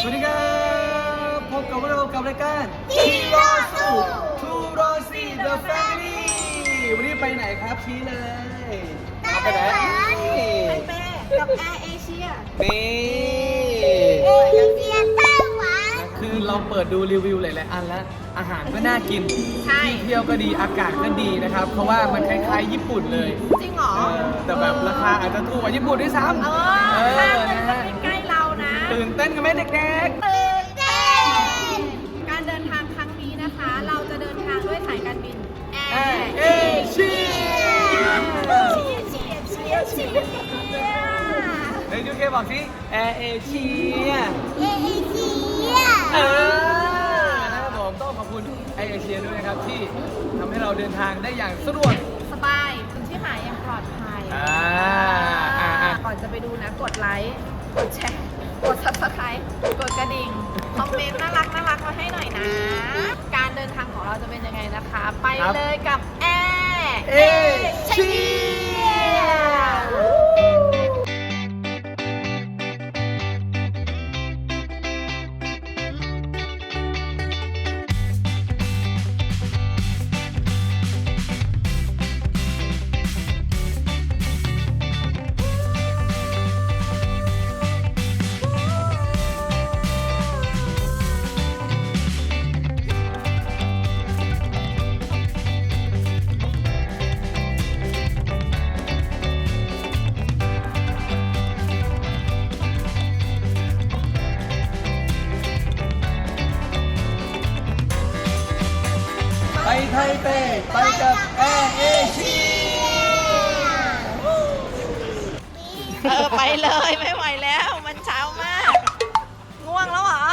สวัสดีครับพบกับพวกเรากับรายการทีรอสู้ทูโรซีเดอะแฟมิลี่วันนี้ไปไหนครับชี้เลยไต้เอาไปไหนหวันนี่เป้กับแอร์เอเชียนี่เอเชียไต้หวันคือเราเปิดดูรีวิวหลายๆอันแล้ว อาหารก็น่ากินใช่ที่เที่ยวก็ดีอากาศก็ดีนะครับ เพราะว่ามันคล้ายๆญี่ปุ่นเลย จริงเหรอเออแต่แบบราคาอาจจะถูกกว่าญี่ปุ่นด้วยซ้ำเอเอ ตื่นเต้นกันไหมเด็กตื่นเต้น การเดินทางครั้งนี้นะคะ เราจะเดินทางด้วยสายการบินแอๆแอร์ร์เอเชียเชียเชียเชียเชียเชียเฮ้ยยูเคบอกสิแอร์เอเชียเอเชียเออนะครับผมต้องขอบคุณแอร์เอเชียด้วยนะครับที่ทำให้เราเดินทางได้อย่างสะดวกสบายถึงที่หมายอย่างปลอดภัยอ่าอ่าอ่าก่อนจะไปดูนะกดไลค์กดแชร์ กด subscribe กดกระดิ่ง คอมเมนต์น่ารักน่ารักมาให้หน่อยนะ การเดินทางของเราจะเป็นยังไงนะคะ ไปเลยกับแอร์เอเชีย เออไปเลยไม่ไหวแล้ว มันเช้ามาก ง่วงแล้วเหรอ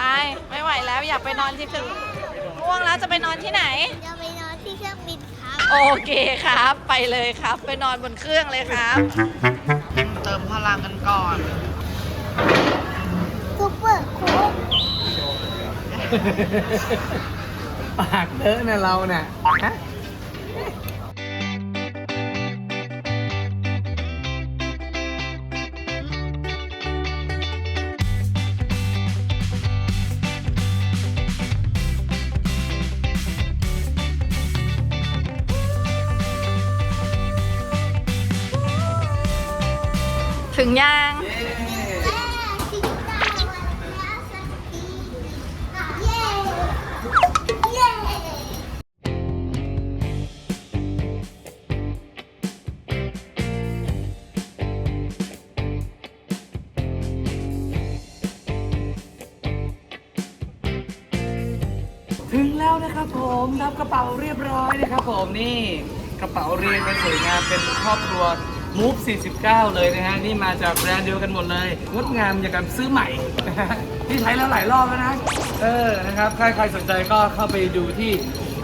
ตายไม่ไหวแล้วอยากไปนอนที่เครื่องง่วงแล้วจะไปนอนที่ไหน จะไปนอนที่เครื่องบินครับโอเคครับ ไปเลยครับ ไปนอนบนเครื่องเลยครับ เติมพลังกันก่อนซุปเปอร์โค้กปากเลอะนะเราเนี่ยฮะ ถึงยัง ถึงแล้วนะครับผมรับกระเป๋าเรียบร้อยนะครับผมนี่ กระเป๋าเรียงกันสวยงามเป็นครอบครัว มูฟ49 เลยนะฮะ นี่มาจากแบรนด์เดียวกันหมดเลย งดงามอย่างกับซื้อใหม่นะฮะที่ใช้แล้วหลายรอบแล้วนะ เออ นะครับ ใครใครสนใจก็เข้าไปดูที่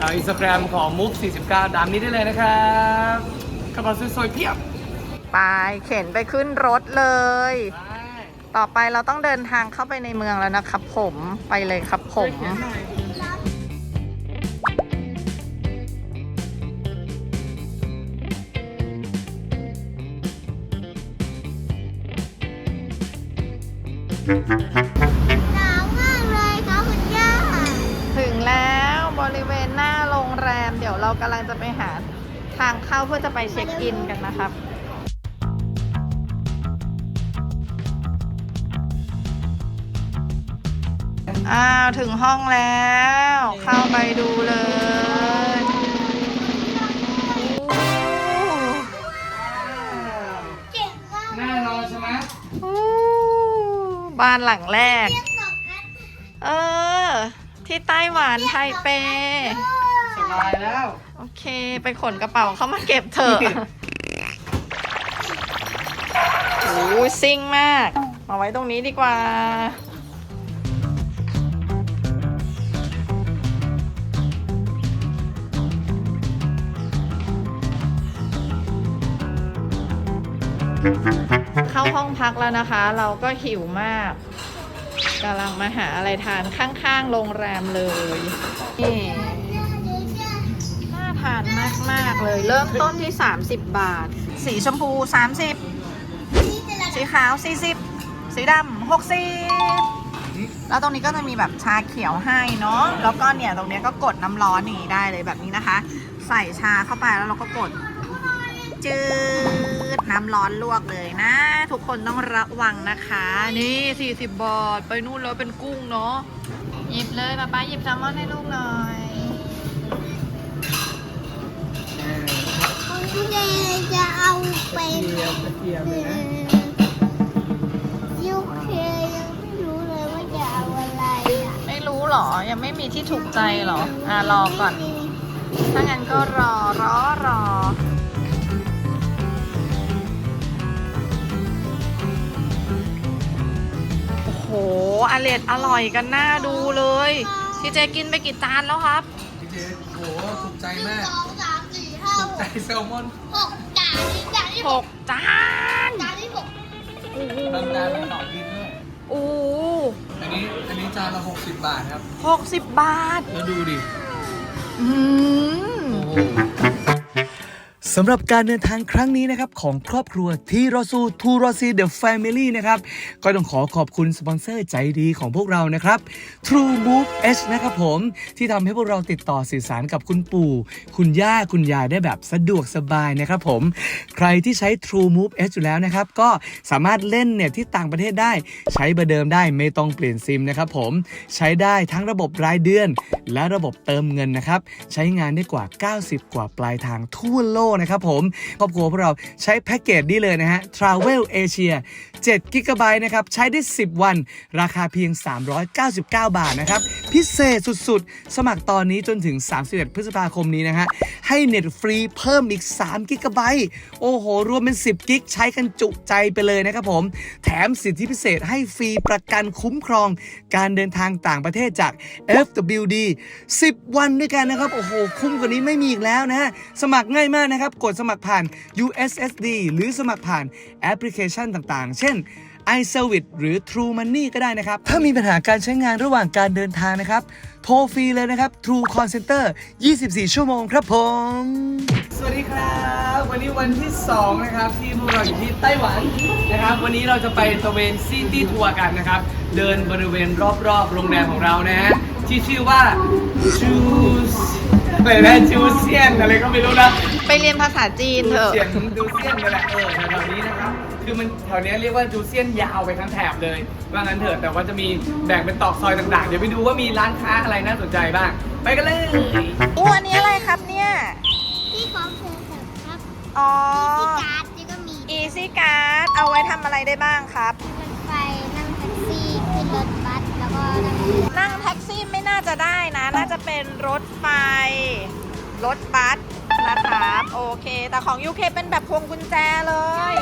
อินสตาแกรมของ Move 49ดามนี้ได้เลยนะครับกระเป๋าสวยๆเพียบ ไปเข็นไปขึ้นรถเลยไปต่อไปเราต้องเดินทางเข้าไปในเมืองแล้วนะครับผม ไปเลยครับผม หนาวมากเลยครับคุณย่าถึงแล้วบริเวณหน้าโรงแรม เดี๋ยวเรากำลังจะไปหาทางเข้าเพื่อจะไปเช็คอินกันนะครับอ้าว ถึงห้องแล้ว เข้าไปดูเลย บ้านหลังแรกเรียกสองอันเออ ที่ไต้หวันไทเป สบายแล้ว โอเค ไปขนกระเป๋าเข้ามาเก็บเถอะโอ้ยซิ่งมาก มาไว้ตรงนี้ดีกว่า เข้าห้องพักแล้วนะคะ เราก็หิวมากกำลังมาหาอะไรทานข้างๆโรงแรมเลยนี่น่าทานมากๆเลย เริ่มต้นที่ 30 บาท สีชมพู 30 สีขาว 40 สีดำ60แล้วตรงนี้ก็จะมีแบบชาเขียวให้เนาะ แล้วก็เนี่ยตรงนี้ก็กดน้ำร้อนอย่างนี้ได้เลยแบบนี้นะคะ ใส่ชาเข้าไปแล้วเราก็กด จืดน้ำร้อนลวกเลยนะ ทุกคนต้องระวังนะคะ นี่ 40 บาท ไปนู่นแล้วเป็นกุ้งเนาะหยิบเลยป๊าป๊าหยิบแซลมอนให้ลูกหน่อยของเจจะเอาเป็นเทียมกระเทียมเลยนะยูเคยังไม่รู้เลยว่าจะเอาอะไรอะไม่รู้หรอ ยังไม่มีที่ถูกใจหรอ อะรอก่อน ถ้างั้นก็รอรอรอ หอร่อยอร่อยกันน่าดูเลยพี่เจกินไปกี่จานแล้วครับพี่เจโอ้โหถูกใจมากสองสามสี่ห้าถูหกกใจแซลมอนหกจานที่จานที่หหกกจานจานที่หกโอ้โหบางจานเป็นต่อกินด้วยโอ้โหอันนี้อันนี้จานละ60 บาทครับ หกสิบบาท แล้วดูดิ อืม โอ้โห สำหรับการเดินทางครั้งนี้นะครับของครอบครัวทีรอซูทูรอซีเดอะแฟมิลี่นะครับก็ต้องขอขอบคุณสปอนเซอร์ใจดีของพวกเรานะครับ True Move H นะครับผม ที่ทำให้พวกเราติดต่อสื่อสารกับคุณปู่ คุณย่าคุณยายได้แบบสะดวกสบายนะครับผม ใครที่ใช้ True Move H อยู่แล้วนะครับ ก็สามารถเล่นเน็ตที่ต่างประเทศได้ใช้เบอร์เดิมได้ไม่ต้องเปลี่ยนซิมนะครับผมใช้ได้ทั้งระบบรายเดือน และระบบเติมเงินนะครับใช้งานได้กว่า 90 กว่าปลายทางทั่วโลกนะครับผมครอบครัวพวกเราใช้แพ็กเกจนี้เลยนะฮะ Travel Asia 7 g b นะครับ ใช้ได้ 10 วัน ราคาเพียง 399 บาทนะครับ พิเศษสุดๆ สมัครตอนนี้จนถึง 31 พฤษภาคมนี้นะฮะ ให้เน็ตฟรีเพิ่มอีก3 g b โอ้โห รวมเป็น 10 กิก ใช้กันจุใจไปเลยนะครับผม แถมสิทธิพิเศษให้ฟรีประกันคุ้มครอง การเดินทางต่างประเทศจาก FWD 10 วันด้วยกันนะครับ โอ้โห คุ้มกว่านี้ไม่มีอีกแล้วนะฮะ สมัครง่ายมากนะครับกดสมัครผ่าน USSD หรือสมัครผ่านแอปพลิเคชันต่างๆ เช่น iService หรือ True Money ก็ได้นะครับ ถ้ามีปัญหาการใช้งานระหว่างการเดินทางนะครับ โทรฟรีเลยนะครับ True Call Center 24 ชั่วโมงครับผม สวัสดีครับ วันนี้วันที่ 2 นะครับ ที่พวกเราอยู่ที่ไต้หวันนะครับ วันนี้เราจะไปตะเวนซิตี้ทัวร์กันนะครับ เดินบริเวณรอบๆ โรงแรมของเรานะฮะที่ชื่อว่าจูสอะไรนะจูเซียนอะไรก็ไม่รู้นะ ไปเรียนภาษาจีนเถอะ เสียงดูเซียนนี่แหละเออแถวๆนี้นะครับ คือมันแถวเนี้ยเรียกว่าดูเซียนยาวไปทั้งแถบเลย ว่างั้นเถอะแต่ว่าจะมีแบ่งเป็นตอกซอยต่างๆ เดี๋ยวไปดูว่ามีร้านค้าอะไรน่าสนใจบ้าง ไปกันเลยอู้อันนี้อะไรครับเนี่ย ที่ของเธอครับอ๋อที่การ์ดนี่ก็มี Easy Card เอาไว้ทำอะไรได้บ้างครับ รถไฟนั่งแท็กซี่ขึ้นรถบัสแล้วก็นั่งเรือนั่งแท็กซี่ไม่น่าจะได้นะ น่าจะเป็นรถไฟ รถบัสนะครับ โอเค แต่ของ UK เป็นแบบพวงกุญแจเลย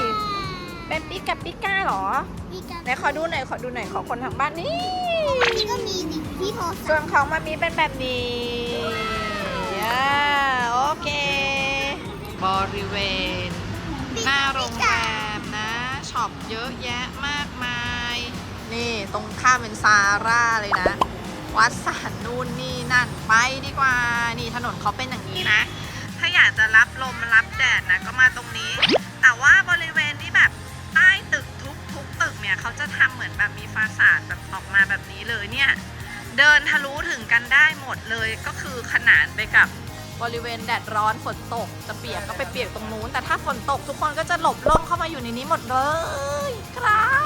เป็นปิกกับปิก้าเหรอที่การ์ดไหนขอดูหน่อยขอดูหน่อยขอคนทางบ้านนี่นี่ก็มีสิที่โทรส่ศัวพนท์ของมามีเป็นแบบนี้อ่าโอเค บริเวณ หน้าโรงแรมนะช็อปเยอะแยะมากมาย นี่ตรงข้ามเป็นซาร่าเลยนะ วัดสันนู่นนี่นั่นไปดีกว่า นี่ถนนเขาเป็นอย่างนี้นะ ถ้าอยากจะรับลมรับแดดนะก็มาตรงนี้ แต่ว่าบริเวณ เนี่ยเขาจะทำเหมือนแบบมีฟาสาดแบบออกมาแบบนี้เลยเนี่ย เดินทะลุถึงกันได้หมดเลยก็คือขนานไปกับบริเวณแดดร้อนฝนตกจะเปียกก็ไปเปียกตรงนู้น แต่ถ้าฝนตกทุกคนก็จะหลบร่มเข้ามาอยู่ในนี้หมดเลยครับ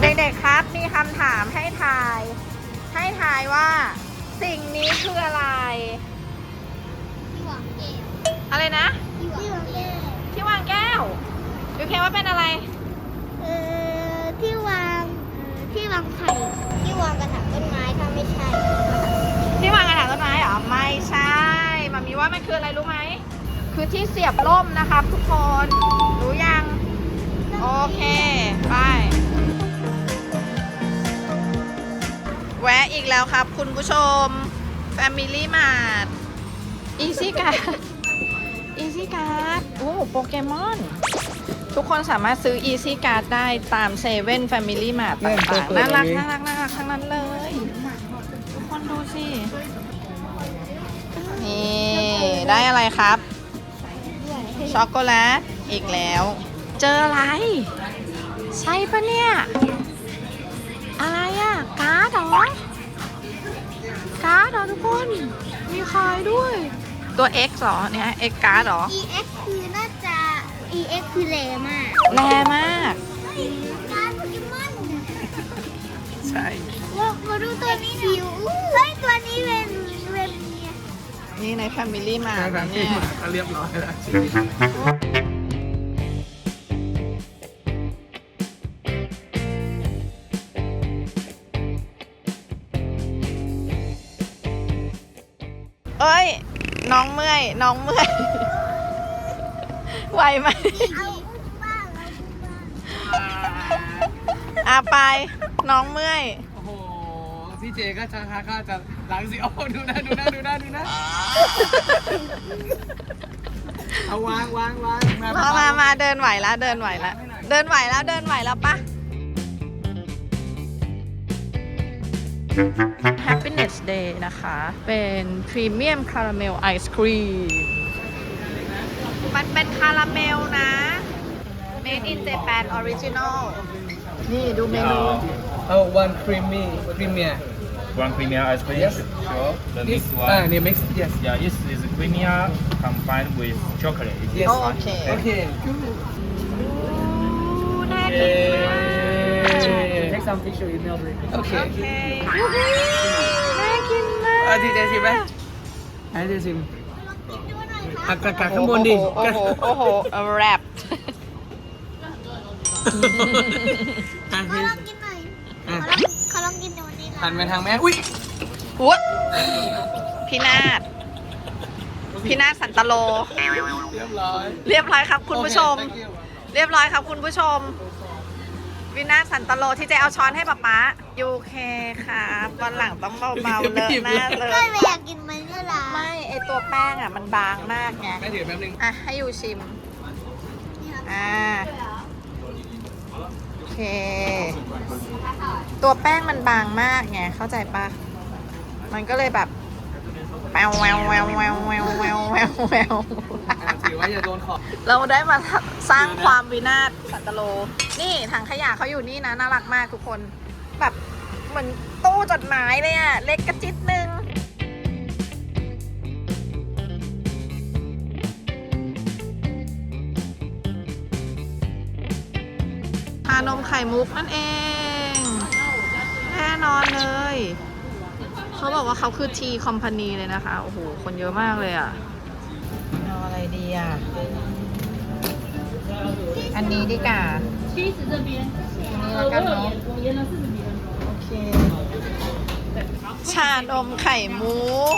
เด็กๆครับมีคำถามให้ทาย ให้ทายว่า สิ่งนี้คืออะไรที่วางเกมอะไรนะที่วางเกมที่วางแก้วยูเคว่าเป็นอะไรเอ่อ ที่วางที่วางไข่ที่วางกระถางต้นไม้ถ้าไม่ใช่ ที่วางกระถางต้นไม้เหรอไม่ใช่มามีว่ามันคืออะไรรู้ไหมคือที่เสียบร่มนะครับทุกคนรู้ยัง โอเค ไป แวะอีกแล้วครับคุณผู้ชม Family Mart Easy Card Easy Card โอ้โปเกมอน ทุกคนสามารถซื้อ Easy Card ได้ตามเซเว่น Family Mart เนี่ยต่างเปิๆดน่ารักแบบนี้ น่ารักน่ารักทั้งนั้นเลย ทุกคนดูสิ นี่ ได้อะไรครับ ช็อกโกแลตอีกแล้ว เจออะไร ใช่ปะเนี่ย อะไรอะกการ์ดเหรอทุกคน มีขายด้วย ตัว X เหรอเนี่ย X การ์ดเหรอ EX คือน่าจะ EX คือแรมากแรงมาก การโปเกมอนใช่ ว่ามาดูตัวนี้คิวเฮ้ยตัวนี้เป็นเป็นเนี่ยนี่ใน Family มาแบบเนี่นี้ยก็เรียบร้อยแล้ว เอ้ย น้องเมื่อย น้องเมื่อย ไหวไหมเอาบ้างเอาบ้างอาไป น้องเมื่อย โอ้โหพี่เจก็จะค้าก็จะล้างสิโอ้ดูนะดูนะดูนะดูนะเอาวางวางวางมามามาเดินไหวแล้วเดินไหวแล้วเดินไหวแล้วเดินไหวแล้วปะ Happiness Day นะคะ เป็นพรีเมียมคาราเมลไอศครีม มันเป็นคาราเมลนะ Made in Japan Original นี่ดูเมนู เอา one creamy premier One premier ice cream. Yes. Sure. The this next อ่า one. เนี่ย mix yes Yeah, this is premier combined with chocolate. yes โอเค โอเคน่ากินมาก take some picture email me โอเคโอเคน่ากินมากอะดีเจชิมไหมให้ดีชิม อักกะกะข้างบนดิโอ้โหโอ้โห โอ้โหแรปอะขอลองกินหน่อยขอลองขอลองกินตัวนี้หันนะไปทางแม่ อุ้ยวุ้พี่นาฏพี่นาฏสันตโล เรียบร้อยเรียบร้อยครับคุณผู้ชมโอเค thank you เรียบร้อยครับคุณผู้ชม วินาศสันตโลที่เจะเอาช้อนให้ป๊าป๊า ยูเคครับวันหลังต้องเบาๆเลอะหน้าเลก็ยไม่อยากกินมันก็ลาไม่ไอตัวแป้งอะมันบางมากไงแม่ถือแป๊บนึงอะให้ยูชิมอ่าโอเค ตัวแป้งมันบางมากไงเข้าใจปะมันก็เลยแบบแววแววแววแววแววแววแววแววอะถือว่าอย่าโดนขอบเราได้มาสร้างความวินาศสันตโล นี่ถังขยะเขาอยู่นี่นะน่ารักมากทุกคน แบบเหมือนตู้จดหมายเลยอะเล็กกระจิตนึงชานมไข่มุกนั่นเอง แน่นอนเลย เขาบอกว่าเขาคือทีคอมพานีเลยนะคะ โอ้โห คนเยอะมากเลยอะเอาอะไรดีอะอันนี้ดีกว่าอันนี้แล้วกันเนาะโอ เค ชานมไข่มุก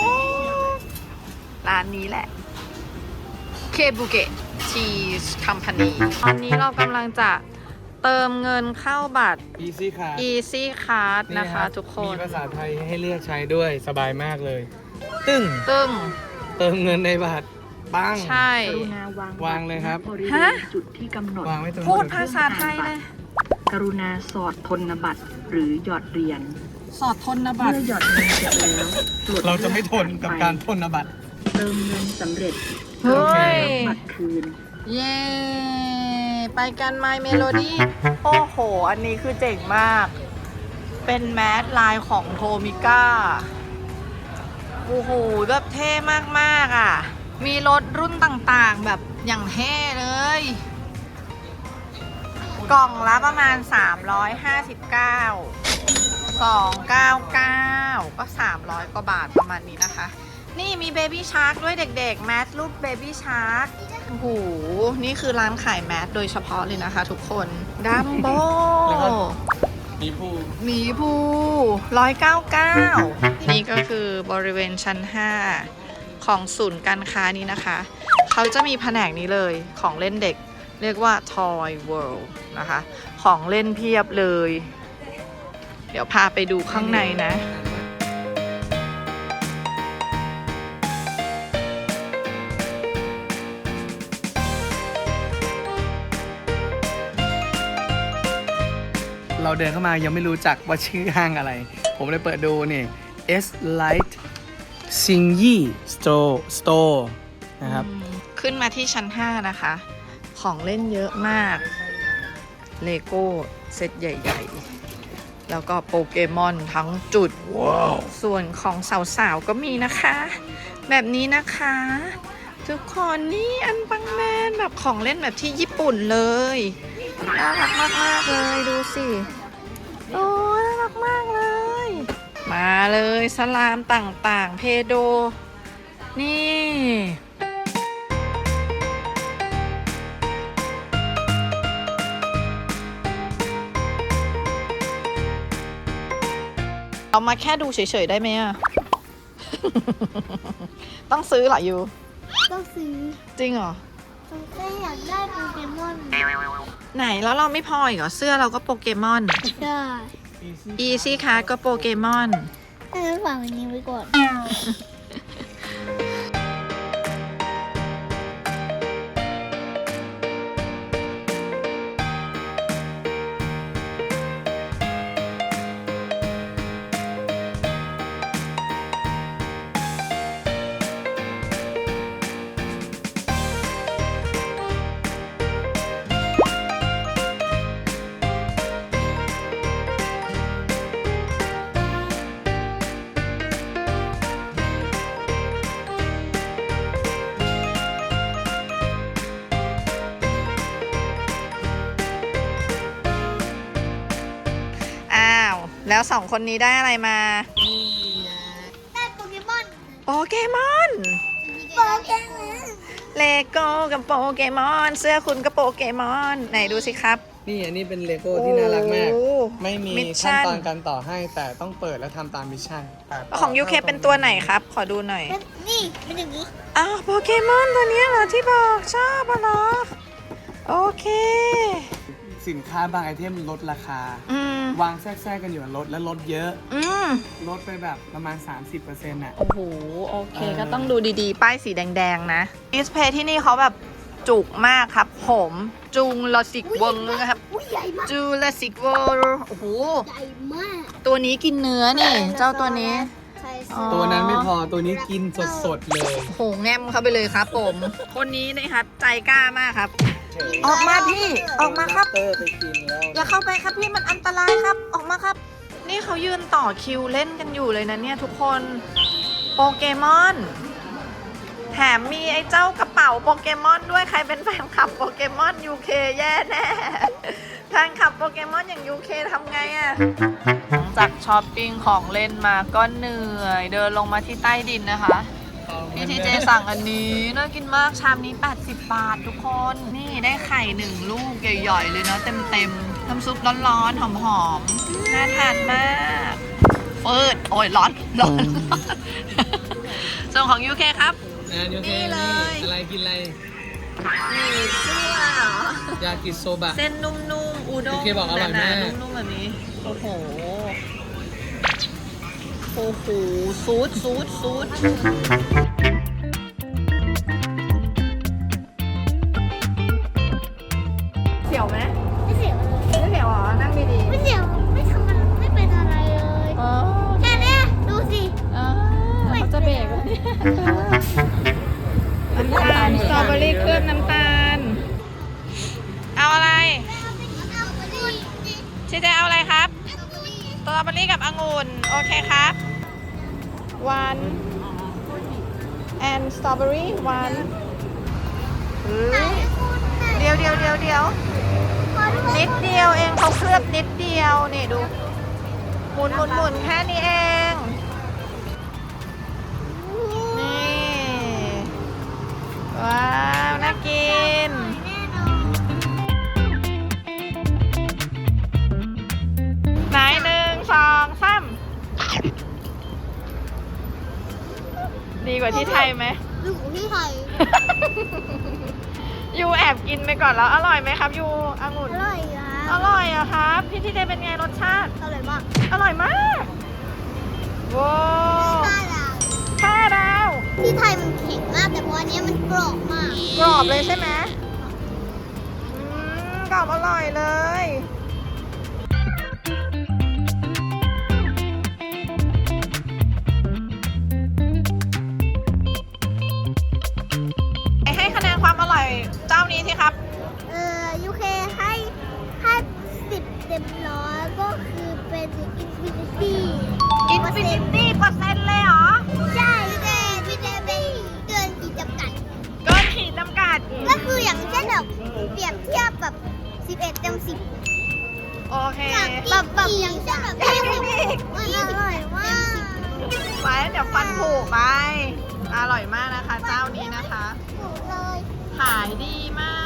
ร้านนี้แหละ เคบุเกะชีสคัมพานีตอนนี้เรากำลังจะเติมเงินเข้าบัตร easy card Easy Card นี่นะคะรับทุกคน มีภาษาไทยให้เลือกใช้ด้วยสบายมากเลย ตึ้งตึ้ง เติมเงินในบัตรปัง ใช่ กรุณาวางวางเลยครับบริเวฮะณจุดที่กำหนด วางไว้ตรงพูดนู้นภาษาไทยเลย กรุณาสอดธนบัตรหรือหยอดเหรียญสอดทนบัตรเมื่อหยอดเงินเสร็จแล้วปลดเราจะไม่ทนกับการทนบัตรเติมเงินสำเร็จเฮ้ย บัตรคืน เย้ ไปกัน My Melody โอ้โห อันนี้คือเจ๋งมาก เป็นแมสลายของโทมิก้า โอ้โห แบบเท่มาก ๆ อะ มีรถรุ่นต่างๆ แบบอย่างเท่เลย กล่องละประมาณ 359 299 ก็ 300 กว่าบาทประมาณนี้นะคะ นี่มีเบบี้ชาร์กด้วยเด็ก ๆ แมสรูปเบบี้ชาร์กโอ้โห นี่คือร้านขายแมสโดยเฉพาะเลยนะคะทุกคนดัมโบแล้วก็มีผู้หมีภู199นี่ก็คือบริเวณชั้น 5 ของศูนย์การค้านี้นะคะ เขาจะมีแผนกนี้เลยของเล่นเด็ก เรียกว่า Toy World นะคะ ของเล่นเพียบเลย เดี๋ยวพาไปดูข้างในนะเราเดินเข้ามายังไม่รู้จักว่าชื่อห้างอะไร ผมเลยเปิดดูนี่ S Light s i n g y Store Store นะครับ ขึ้นมาที่ชั้น 5 นะคะ ของเล่นเยอะมาก เลโก้เซตใหญ่แล้วก็โปเกมอนทั้งจุดส่วนของสาวๆ ก็มีนะคะ แบบนี้นะคะ ทุกคนนี่อันปังแมนแบบของเล่นแบบที่ญี่ปุ่นเลยน่ารักมากๆเลยดูสิโอ้ยน่ารักมากเลย มาเลยสลามต่างๆ เพโด นี่ เอามาแค่ดูเฉยๆได้ไหมอะต้องซื้อเหรอยูต้องซื้อจริงเหรอผมแค่อยากได้โปเกมอน ไหนแล้วเราไม่พออีกเหรอเสื้อเราก็โปเกมอน ได้อีซี่คาร์ก็โปเกมอนให้ฉันฝากอันนี้ไว้ก่อน แล้วสองคนนี้ได้อะไรมา ได้โปเกมอนโปเกมอน โปเกมอนเลโก้กับโปเกมอน เสื้อคุณก็โปเกมอน ไหนดูสิครับ นี่อันนี้เป็นเลโก้ที่น่ารักมาก โอ้ไม่มีมิชชั่ขั้น นตอนการต่อให้แต่ต้องเปิดแล้วทำตามมิชชั่นแต่ของยูเคเป็นตัวไหนครับ ขอดูหน่อย เป็นนี่เป็นอย่างนี้อ้าวโปเกมอนตัวเนี้ยเหรอที่บอกชอบอะเหรอโอเค สินค้าบางไอเทมลดราคา อืม วางแทรกๆกันอยู่ลดและลดเยอะอืมลดไปแบบประมาณ 30%น่ะ โอ้โห โอเค เออ ก็ต้องดูดีๆ ป้ายสีแดง ๆ นะ ดิสเพย์ที่นี่เขาแบบจุกมากครับผมจุงลอสิกเวิงนะครับ อุ้ยใหญ่มากจูเลสิกเวิร์โอ้โห ใหญ่มากตัวนี้กินเนื้อนี่ เจ้าตัวนี้ ใช่อ๋อ ตัวนั้นไม่พอตัวนี้กินสดๆเลย โอ้โห แงมเข้าไปเลยครับผม คนนี้นะครับใจกล้ามากครับ ออกมาพี่ ออกมาครับ เตอร์ไปกินแล้วอย่าเข้าไปครับพี่มันอันตรายครับ ออกมาครับ นี่เขายืนต่อคิวเล่นกันอยู่เลยนะเนี่ยทุกคนโปเกมอน แถมมีไอ้เจ้ากระเป๋าโปเกมอนด้วยใครเป็นแฟนคลับโปเกมอนยูเคแย่แน่แฟนคลับโปเกมอนอย่างยูเคทำไงอะหลังจากช้อปปิ้งของเล่นมาก็เหนื่อย เดินลงมาที่ใต้ดินนะคะ พี่ทีเจสั่งอันนี้น่ากินมากชามนี้ 80 บาททุกคน นี่ได้ไข่หนึ่งลูกใหญ่ๆเลยเนาะเต็มๆน้ำซุปร้อนๆหอมๆน่าทานมากเฟิดโอ้ยร้อนร้อนส่วนของยูเคครับ นะยูเคนี่เลยอะไรกินอะไรนี่เสื้อเหรอ ยากิโซบะ เส้นนุ่มๆ อูด้งยูเคบอกอร่อยมาก หนๆนุ่มๆแบบนี้ โอ้โห โอ้โห ซูดซูดซูด เสียวไหมไม่เสียวเลยไม่เสียวเหรอ นั่งดีไม่เสียวไม่ทำมันไม่เป็นอะไรเลยๆอ๋อแค่เนี้ยดูสิ อ่าเขาจะเบรกแล้วเนี่ยน้ำตาลสตรอเบอรี่เคลือบน้ำตาล เอาอะไรชิเจเอาอะไรครับ สตรอเบอรี่กับองุ่น โอเคครับ one and strawberry one เดียวเดียวเดียวเดียวนิดเดียวเองเขาเคลือบนิดเดียวนี่ดูหมุนหมุนหมุนแค่นี้เอง นี่ ว้าว น่ากินไหน ดีกว่าที่ไทยไหมดูของที่ไทยยูแอบกินไปก่อนแล้วอร่อยไหมครับยูองุ่น อร่อยอะอร่อยอะครับ พี่ที่เดเป็นไงรสชาติ อร่อยมาก อร่อยมากว้าวน่ารักห้าดาวที่ไทยมันแข็งมากแต่ว่าอันเนี้ยมันกรอบมาก กรอบเลยใช่ไหมอืมกรอบอร่อยเลย เจ้านี้สิครับ เอ่อยูเคให้ให้สิบเต็มร้อยก็คือเป็นถึงอินฟินิตี้ อินฟินิตี้เปอร์เซ็นต์เลยเหรอ ใช่แต่ที่ได้ไม่เกินขีดจำกัด เกินขีดจำกัด ก็คืออย่างเช่นแบบเปรียบเทียบแบบ11เต็ม10โอเคแบบแบบอย่างเช่นแบบ20มันอร่อยมากไปเดี๋ยวฟันผุไป อร่อยมากนะคะ เจ้านี้นะคะถูกเลย ขายดีมาก